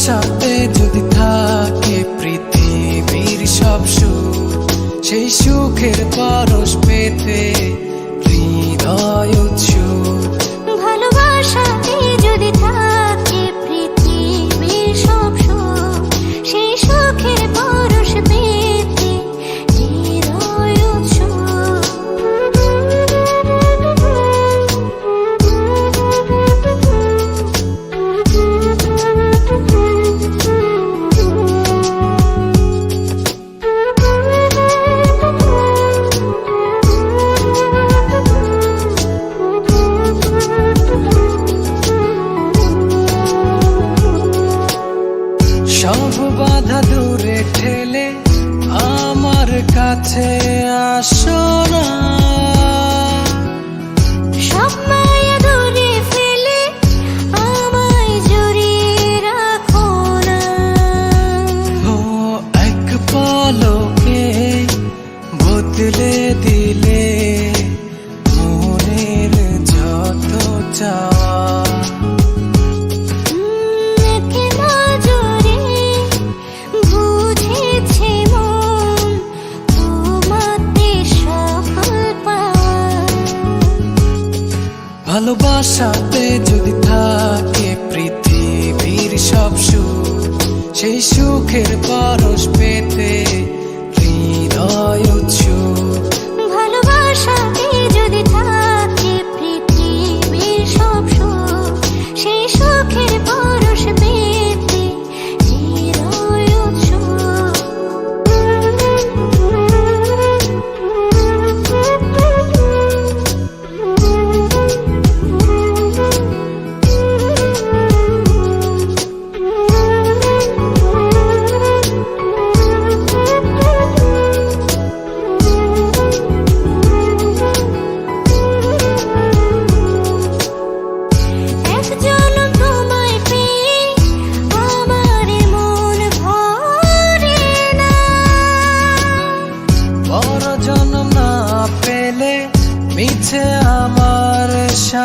সাথে যদি থাকে পৃথিবীর সব সুখ সেই সুখের পরশ পেতে হৃদয় সব বাধা দূরে ঠেলে আমার কাছে আসো না। ভালোবাসাতে যদি থাকে পৃথিবীর সব সুখ সেই সুখের পর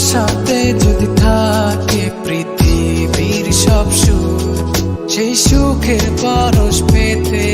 সাথে যদি থাকে পৃথিবীর সব সুখ সেই সুখের পরশ পেতে